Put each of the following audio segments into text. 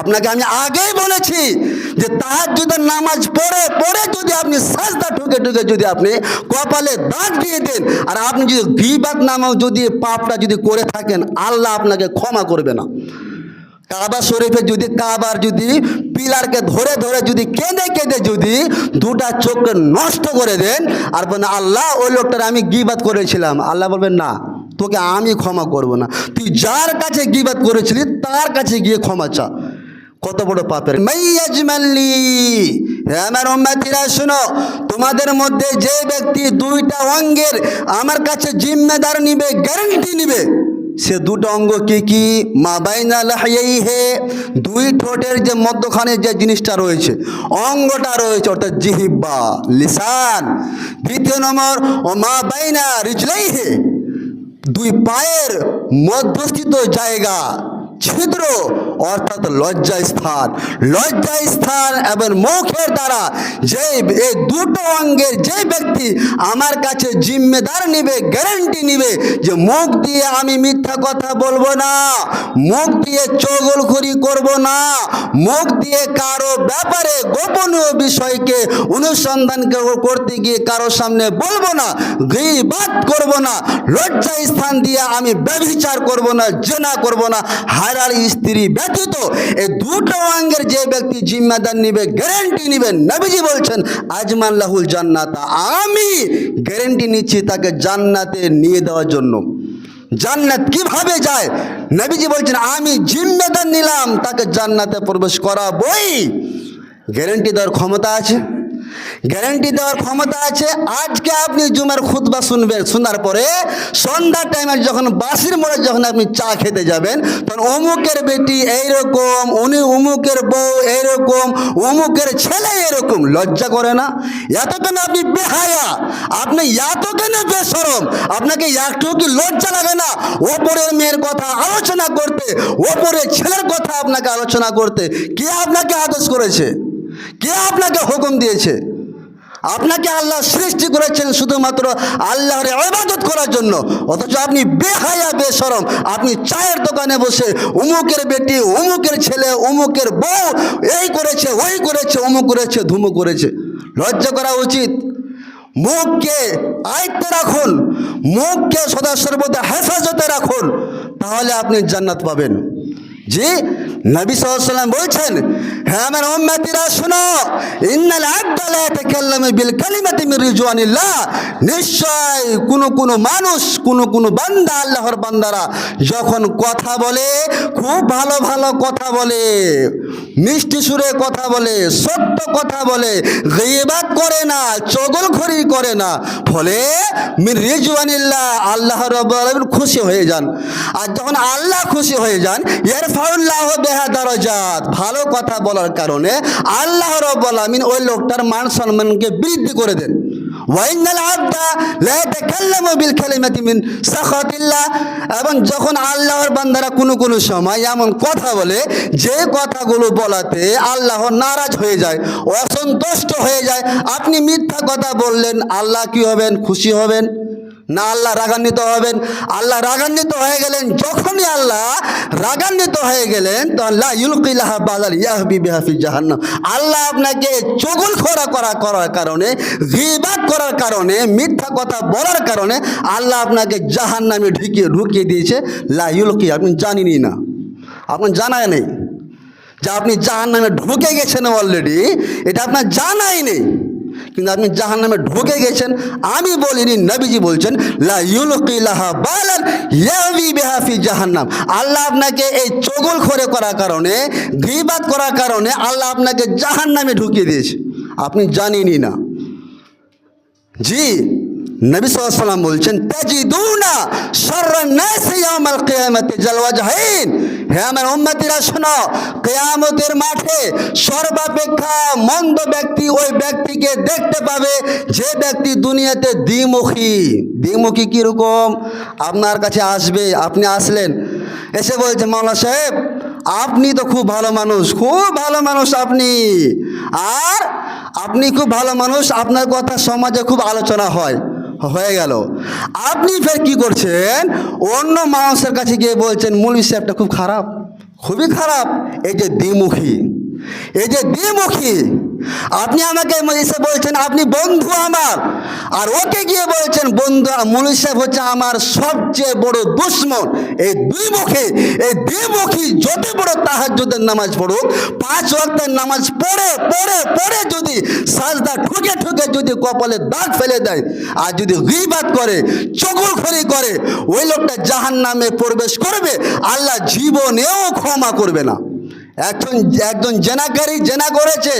আপনাকে আমি আগেই বলেছি যে তাহাজ্জুদের নামাজ পড়ে পড়ে যদি আপনি সাজদা ঢুকে ঢুকে যদি আপনি কপালে দাঁত দিয়ে দেন, আর আপনি যদি গিবাত নামাও যদি পাপটা যদি করে থাকেন, আল্লাহ আপনাকে ক্ষমা করবে না। কাবা শরীফে যদি, কাবার যদি পিলারকে ধরে ধরে যদি কেঁদে কেঁদে যদি দুটা চোখকে নষ্ট করে দেন, আর বলেন, আল্লাহ, ওই লোকটার আমি গিবাদ করেছিলাম। আল্লাহ বলবেন, না, তোকে আমি ক্ষমা করব না। তুই যার কাছে গিবাদ করেছিলি, তার কাছে গিয়ে ক্ষমা চা। কত বড় পাপের মাইয়াজমাল্লি আমার উম্মাতিরা শোনো, তোমাদের মধ্যে যে ব্যক্তি দুইটা অঙ্গের আমার কাছে জিম্মেদার নিবে গ্যারান্টি নিবে, সে দুটো অঙ্গ কি কি? মা বাইনা লাহাই হে দুই ঠোঁটের যে মধ্যখানে যে জিনিসটা রয়েছে, অঙ্গটা রয়েছে, অর্থাৎ জিহিব্বা, লিসান। দ্বিতীয় নম্বর, ও মা বাইনা রিজলাই হে দুই পায়ের মধ্যস্থিত জায়গা। ছিদ্র, অর্থাৎ লজ্জা স্থান লজ্জা স্থান এবং মুখের দ্বারা যে এই দুটো অঙ্গের যে ব্যক্তি আমার কাছে জিম্মেদার নিবে গ্যারান্টি নিবে যে মুখ দিয়ে আমি মিথ্যা কথা বলব না, মুখ দিয়ে চগলখড়ি করব না, মুখ দিয়ে কারও ব্যাপারে গোপনীয় বিষয়কে অনুসন্ধান করতে গিয়ে কারও সামনে বলব না গিবাত করব না লজ্জা স্থান দিয়ে আমি ব্যভিচার করব না, জেনা করব না হারার স্ত্রী ব্যতীত এই দুটো অঙ্গের যে ব্যক্তি জিম্মাদার নিবে গ্যারেন্টি নিবে। নবীজি বলছেন আজমান লাহুল জান্নাতা। আমি গ্যারেন্টি নিচ্ছি তাকে জান্নাতে নিয়ে দেওয়ার জন্য। জান্নাত কীভাবে যায়? নবীজি বলছেন, আমি জিম্মেদার নিলাম, তাকে জান্নাতে প্রবেশ করাবই। গ্যারেন্টি দেওয়ার ক্ষমতা আছে? গ্যারেন্টি দেওয়ার ক্ষমতা আছে। আজকে আপনি জুমার খুতবা শুনবেন, শোনার পরে সন্ধ্যার টাইমে যখন বাসির মোড়ে যখন আপনি চা খেতে যাবেন, তখন অমুকের বেটি এইরকম, উনি অমুকের বউ এইরকম অমুকের ছেলে এরকম লজ্জা করে না? এত কেন আপনি বেহায়া। আপনি এত কেন বেসরম আপনাকে একটু কি লজ্জা লাগে না? ওপরের মেয়ের কথা আলোচনা করতে, ওপরের ছেলের কথা আপনাকে আলোচনা করতে। কে আপনাকে আদেশ করেছে? কে আপনাকে হুকুম দিয়েছে? আপনাকে আল্লাহ সৃষ্টি করেছেন শুধুমাত্র আল্লাহর ইবাদত করার জন্য। অথচ আপনি বেহায়া বেসরম আপনি চায়ের দোকানে বসে উমুকের বেটি, উমুকের ছেলে, উমুকের বউ, এই করেছে, ওই করেছে অমুক করেছে ধুমু করেছে। লজ্জা করা উচিত। মুখকে আয়ত্তে রাখুন। মুখকে সদা সর্বদা হেফাজতে রাখুন। তাহলে আপনি জান্নাত পাবেন। জি, নবী সাল্লাম বলছেন হ্যাঁ আমার উম্মতিরা, শোনো, ইন্নাল আব্দা লা ইয়াতাকাল্লামু বিল কালিমাতি রিজওয়ানিল্লাহ। নিশ্চয় কোন কোন মানুষ, কোন কোন বান্দা আল্লাহর বান্দারা যখন কথা বলে, খুব ভালো ভালো কথা বলে, মিষ্টি সুরে কথা বলে সত্য কথা বলে গিবাত করে না, চগলখড়ি করে না, ফলে মির রিজওয়ানিল্লাহ আল্লাহ রাব্বুল খুশি হয়ে যান। আর যখন আল্লাহ খুশি হয়ে যান ইয়ারফাউল্লাহ বেহা দরজাত। ভালো কথা বলার কারণে আল্লাহ রাব্বুল আলামিন ওই লোকটার মান সম্মানকে বৃদ্ধি করে দেন। এবং যখন আল্লাহর বান্দারা কোনো কোনো সময় এমন কথা বলে, যে কথাগুলো বলাতে আল্লাহ নারাজ হয়ে যায়, অসন্তুষ্ট হয়ে যায়। আপনি মিথ্যা কথা বললেন, আল্লাহ কি হবেন? খুশি হবেন? না আল্লাহ রাগান্বিত হবেন। আল্লাহ রাগান্বিত হয়ে গেলেন, যখনই আল্লাহ রাগান্বিত হয়ে গেলেন তো আল্লাহ বাজার ইয়াহবি বিহাফি জাহান্নাম। আল্লাহ আপনাকে চগুল খোরা করা করার কারণে গিবাদ করার কারণে, মিথ্যা কথা বলার কারণে আল্লাহ আপনাকে জাহান্নামে ঢুকিয়ে ঢুকিয়ে দিয়েছে। লা ইউলকি, আপনি জানিনি না। আপনার জানায় নেই। যে আপনি জাহান নামে ঢুকে গেছেন অলরেডি এটা আপনার জানাই নেই। কিন্তু আপনি জাহান নামে ঢুকে গেছেন। আমি বলিনি, নবীজি বলছেন জাহান্নাম। আল্লাহ আপনাকে এই চগল খরে করার কারণে, গিবাদ করার কারণে আল্লাহ আপনাকে জাহান নামে ঢুকিয়ে দিয়েছে। আপনি জানেনই না। জি নবী সাল্লাম বলছেন, তাজিদুনা শাররান নাসি ইয়াউমাল কিয়ামাতি জালওয়াজহাইন হে আমার উম্মতিরা, শোনো, কিয়ামতের মাঠে সর্বাপেক্ষা মন্দ ব্যক্তি ওই ব্যক্তিকে দেখতে পাবে, যে ব্যক্তি দুনিয়াতে দ্বিমুখী। দ্বিমুখী কীরকম? আপনার কাছে আসবে, আপনি আসলেন। এসে বলছে মাওলা সাহেব, আপনি তো খুব ভালো মানুষ, খুব ভালো মানুষ আপনি। আর আপনি খুব ভালো মানুষ, আপনার কথা সমাজে খুব আলোচনা হয়। হয়ে গেল। আপনি ফের কি করছেন? অন্য মানুষের কাছে গিয়ে বলছেন, মৌলী সাহেবটা খুব খারাপ। খুবই খারাপ। এই যে দ্বিমুখী। এই যে দ্বিমুখী। আপনি আমাকে এসে বলছেন, আপনি বন্ধু আমার। আর ওকে গিয়ে বলছেন, বন্ধু মুলি সাহেব হচ্ছে আমার সবচেয়ে বড় দুশ্মন। এই দুই মুখে, এই দুই দ্বিমুখী যত বড় তাহাজ্জুদের নামাজ পড়ুক, পাঁচ ওয়াক্তের নামাজ পড়ে পড়ে পড়ে যদি সাজদা ঠুকে ঠুকে যদি কপালে দাগ ফেলে দেয়, আর যদি গিবাদ করে, চগুলখড়ি করে, ওই লোকটা জাহান নামে প্রবেশ করবে, আল্লাহ জীবনেও ক্ষমা করবে না। একজন একজন জেনাকারী জেনা করেছে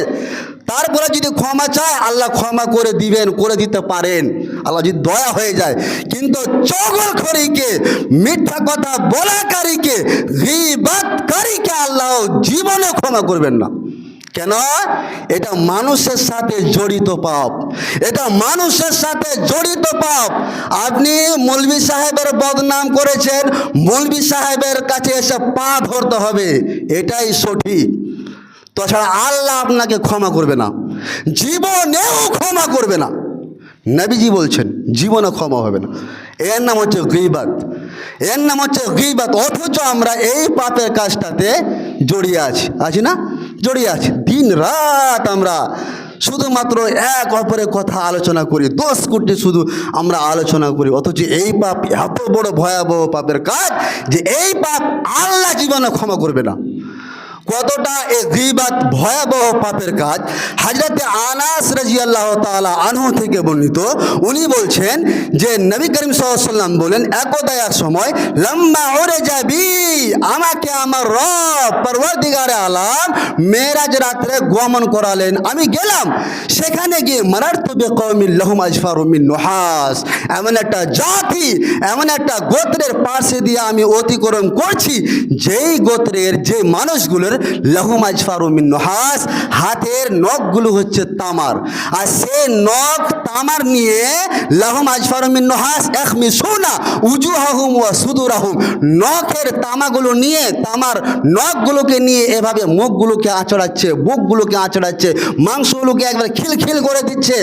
তারপরে যদি ক্ষমা চায়, আল্লাহ ক্ষমা করে দিবেন, করে দিতে পারেন। আল্লাহ যদি দয়া হয়ে যায়। কিন্তু চগলখড়িকে, মিথ্যা কথা বলাকারীকে, গিবাদকারীকে আল্লাহ জীবনে ক্ষমা করবেন না। কেন? এটা মানুষের সাথে জড়িত পাপ। এটা মানুষের সাথে জড়িত পাপ। আপনি মৌলবী সাহেবের বদনাম করেছেন মৌলবী সাহেবের কাছে এসে পা ধরতে হবে। এটাই সঠিক। তাছাড়া আল্লাহ আপনাকে ক্ষমা করবে না। জীবনেও ক্ষমা করবে না। নবীজি বলছেন, জীবনে ক্ষমা হবে না। এর নাম হচ্ছে গিবাত। এর নাম হচ্ছে গিবাত, অথচ আমরা এই পাপের কাজটাতে জড়িয়ে আছি। আছি না? জড়িয়ে আছি। দিন রাত আমরা শুধুমাত্র এক অপরের কথা আলোচনা করি, দশ কোটি শুধু আমরা আলোচনা করি, অথচ এই পাপ এত বড় ভয়াবহ পাপের কাজ যে এই পাপ আল্লাহ জীবনে ক্ষমা করবে না। কতটা এ গিবাত ভয়াবহ পাপের কাজ? হাজরতে আনাস রাজি আল্লাহ তালা আনহু থেকে বর্ণিত। উনি বলছেন যে, নবী করিম সাল্লাম বলেন একদা এক সময় লম্বা ওরে যাবি, আমাকে আমার রব পরবর্তীগারে আলাম মেরাজ রাত্রে গমন করালেন। আমি গেলাম, সেখানে গিয়ে মারার তবে কৌমিল লহম আজফার নোহাস। এমন একটা জাতি, এমন একটা গোত্রের পাশে দিয়ে আমি অতিক্রম করছি, যেই গোত্রের যে মানুষগুলোর লহুম আজফারুমিন নহাস, হাতের নখগুলো হচ্ছে তামার। আর সে নখ তামার নিয়ে লহুম আজফারুমিন নহাস একমি সোনা উজু হাহুম ও সুদুর আহুম নখের তামাগুলো নিয়ে, তামার নখগুলোকে নিয়ে এভাবে মুখগুলোকে আঁচড়াচ্ছে, বুকগুলোকে আঁচড়াচ্ছে, মাংসগুলোকে একবার খিলখিল করে দিচ্ছে।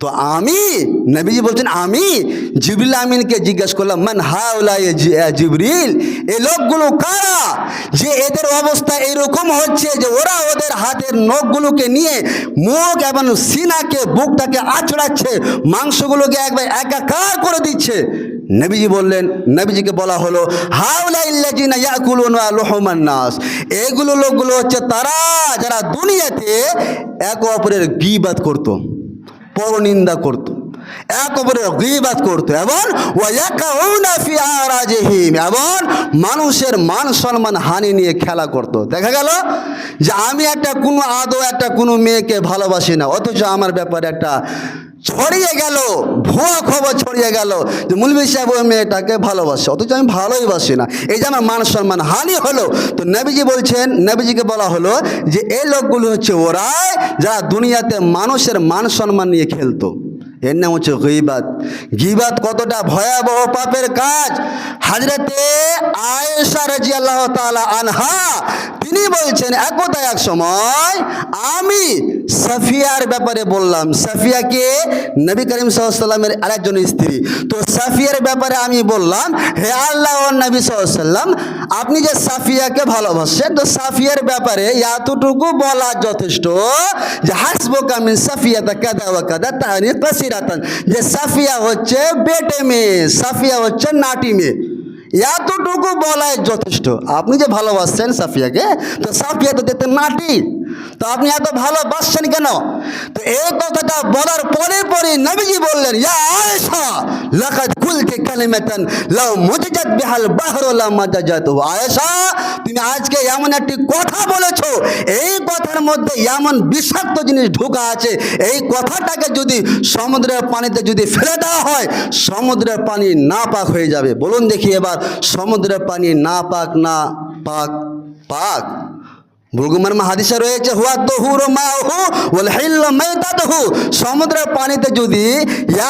তো আমি, নবীজি বলছেন, আমি জিবরিল আমিনকে জিজ্ঞেস করলাম, মান হাওলা এ জি- এ লোকগুলো কারা? যে এদের অবস্থা এরকম হচ্ছে যে ওরা ওদের হাতের নখগুলোকে নিয়ে মুখ এবং সিনাকে, বুকটাকে আঁচড়াচ্ছে মাংসগুলোকে একবার একাকার করে দিচ্ছে। নবীজি বললেন, নবীজিকে বলা হলো হাওলা ইল্লাজিনা ইয়াকুলুন লহমান নাস। এগুলো লোকগুলো হচ্ছে তারা যারা দুনিয়াতে এক অপরের গিবাদ করতো। পরনিন্দা করত এক অপরের গিবাদ করতো। এবং এবং মানুষের মান সম্মান হানি নিয়ে খেলা করত। দেখা গেল যে আমি একটা কোনো আদৌ একটা কোনো মেয়েকে ভালোবাসি না, অথচ আমার ব্যাপারে একটা ছড়িয়ে গেল, ভুয়া খবর ছড়িয়ে গেল যে মুলবি সাহেব ওই মেয়েটাকে ভালোবাসে, অথচ আমি ভালোইবাসি না। এই যে আমার মান সম্মান হানি হলো, তো নবীজি বলছেন, নবীজিকে বলা হলো যে এই লোকগুলো হচ্ছে ওরাই যারা দুনিয়াতে মানুষের মান সম্মান নিয়ে খেলতো। এর নাম হচ্ছে গিবাদ গিবাদ কতটা ভয়াবহ পাপের কাজ? হাজরতে আয়েশা রাজি আল্লাহ তালা আনহা, তিনি বলছেন একদা এক সময় আমি সাফিয়ার ব্যাপারে বললাম। সাফিয়াকে নবী করিম সাল্লামের আরেকজন স্ত্রী। তো সাফিয়ার ব্যাপারে আমি বললাম, হে আল্লাহ নবী সাল্লাম, আপনি যে সাফিয়াকে ভালোবাসেন, তো সাফিয়ার ব্যাপারে এতটুকু বলা যথেষ্ট যে হাসবো কামিন সাফিয়াতা কাদা ওয়া কাদা তাহানি কাসিরাতান যে সাফিয়া হচ্ছে বেটে মেয়ে, সাফিয়া হচ্ছে নাটি মেয়ে। এতটুকু বলাই যথেষ্ট। আপনি যে ভালোবাসছেন সাফিয়াকে, তো সাফিয়া তো দেখতে নাটি। তো আপনি এত ভালোবাসছেন কেন? তো এই কথাটা বলার পরে পরে নবীজি বললেন, ইয়া আয়েশা, লাকাদ কুলতি কালিমাতান লাউ বিহাল বাহরু লা মাজাজাতু আয়েশা, তুমি আজকে এমন একটি কথা বলেছ, এই কথার মধ্যে এমন বিষাক্ত জিনিস ঢোকা আছে। এই কথাটাকে যদি সমুদ্রের পানিতে যদি ফেলে দেওয়া হয়, সমুদ্রের পানি না পাক হয়ে যাবে। বলুন দেখি এবার, সমুদ্রের পানি না পাক না পাক? পাক। বুলগুমার হাদিসা রয়েছে, হুয়া তহুর মাহু ওল হিল্ল মেতাতহু সমুদ্রের পানিতে যদি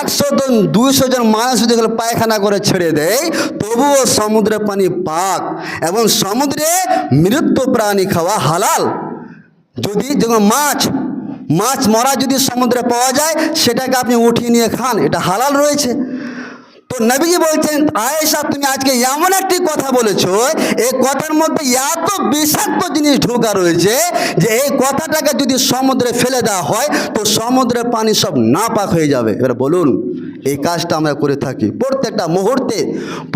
একশো জন, দুইশো জন মানুষ যদি পায়খানা করে ছেড়ে দেয়, তবুও সমুদ্রের পানি পাক এবং সমুদ্রে মৃত্যু প্রাণী খাওয়া হালাল। যদি যেমন মাছ মাছ মরা যদি সমুদ্রে পাওয়া যায়, সেটাকে আপনি উঠিয়ে নিয়ে খান, এটা হালাল রয়েছে। তো নবীজি বলছেন, আয়েশা, তুমি আজকে এমন একটি কথা বলেছ, এই কথার মধ্যে এত বিষাক্ত জিনিস ঢোকা রয়েছে যে এই কথাটাকে যদি সমুদ্রে ফেলে দেওয়া হয়, তো সমুদ্রের পানি সব নাপাক হয়ে যাবে। এবার বলুন, এই কাজটা আমরা করে থাকি। প্রত্যেকটা মুহূর্তে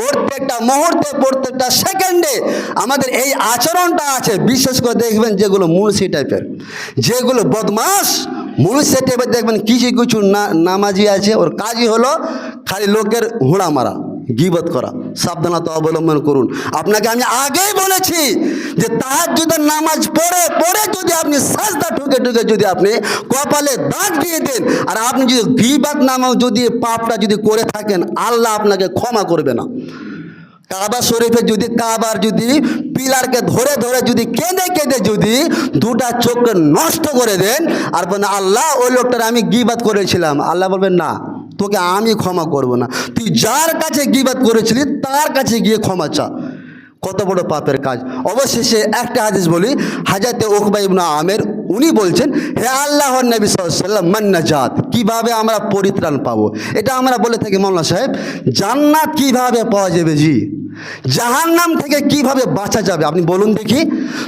প্রত্যেকটা মুহূর্তে, প্রত্যেকটা সেকেন্ডে আমাদের এই আচরণটা আছে। বিশেষ করে দেখবেন যেগুলো মুলসি টাইপের যেগুলো বদমাস মুলসি টাইপের দেখবেন কিছু কিছু না, নামাজি আছে, ওর কাজই হলো খালি লোকের হুড়া মারা, গিবত করা। সাবধানতা অবলম্বন করুন। আপনাকে আমি আগেই বলেছি যে তাহার যদি নামাজ পড়ে পড়ে যদি আপনি সাজদা ঠুকে ঠুকে যদি আপনি কপালে দাগ দিয়ে দেন, আর আপনি যদি গিবাত নামাও যদি পাপটা যদি করে থাকেন, আল্লাহ আপনাকে ক্ষমা করবে না। কাবা শরীফে যদি কাবার যদি পিলারকে ধরে ধরে যদি কেঁদে কেঁদে যদি দুটা চোখকে নষ্ট করে দেন, আর বলেন আল্লাহ, ওই লোকটার আমি গিবাদ করেছিলাম। আল্লাহ বলবেন, না, তোকে আমি ক্ষমা করব না। তুই যার কাছে গিবাদ করেছিলি, তার কাছে গিয়ে ক্ষমা চা। কত বড় পাপের কাজ। অবশেষে একটা হাদিস বলি হাজাতে ওকবা ইবনা আমের, উনি বলছেন, হে আল্লাহর নবী সাল্লাম মান্নাজাত কীভাবে আমরা পরিত্রাণ পাবো? এটা আমরা বলে থাকি মৌলানা সাহেব, জান্নাত কীভাবে পাওয়া যাবে জি? জাহান্নাম থেকে কীভাবে বাঁচা যাবে? আপনি বলুন দেখি।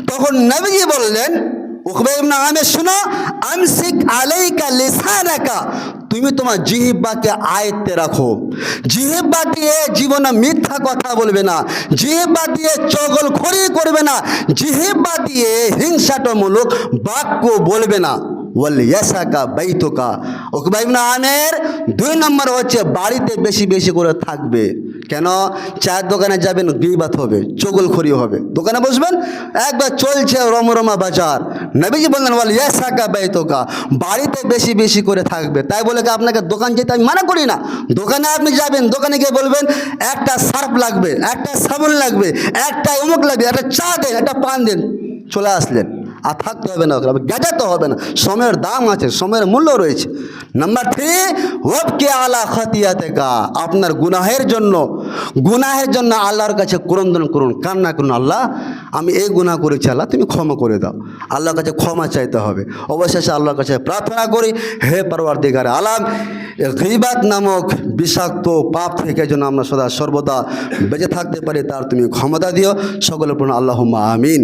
তখন নবীজি বললেন, উকবা ইবনা আমের, শুনো, আমসিক আলাইকা লিসানাকা তুমি তোমার জিহিব্বাকে আয়ত্তে রাখো। জিহিব্বা দিয়ে জীবনে মিথ্যা কথা বলবে না। জিহিব্বা দিয়ে চগল খড়ি করবে না। জিহিব্বা দিয়ে হিংসাটমূলক বাক্য বলবে না। ওয়াল ইয়াসাকা বাইতুকা। ওকবা ইবনে আমের দুই নম্বর হচ্ছে বাড়িতে বেশি বেশি করে থাকবে। কেন? চায়ের দোকানে যাবেন গিবাত হবে চগলখড়ি হবে। দোকানে বসবেন, একবার চলছে রমরমা বাজার। নবীজি বললেন বল ইয়াসাকা বাইতুকা। বাড়িতে বেশি বেশি করে থাকবে। তাই বলে আপনাকে দোকান যেতে আমি মানা করি না? দোকানে আপনি যাবেন, দোকানে গিয়ে বলবেন, একটা সার্ফ লাগবে, একটা সাবুন লাগবে, একটা অমুক লাগবে, একটা চা দেন, একটা পান দেন। চলে আসলেন। আর থাকতে হবে না ওখানে গেজাতে হবে না। সময়ের দাম আছে, সময়ের মূল্য রয়েছে। নাম্বার থ্রি ওবকে আলা খতিয়াতে গা আপনার গুনাহের জন্য গুনাহের জন্য আল্লাহর কাছে ক্রন্দন করুন কান্না করুন আল্লাহ। আমি এই গুনাহ করেছি আল্লাহ, তুমি ক্ষমা করে দাও। আল্লাহর কাছে ক্ষমা চাইতে হবে। অবশেষে আল্লাহর কাছে প্রার্থনা করি, হে পরওয়ার দিগারে আলাম গিবাত নামক বিষাক্ত পাপ থেকে যেন আমরা সদা সর্বদা বেঁচে থাকতে পারি, তার তুমি ক্ষমতা দিও। সকলের পূর্ণ আল্লাহ আমিন।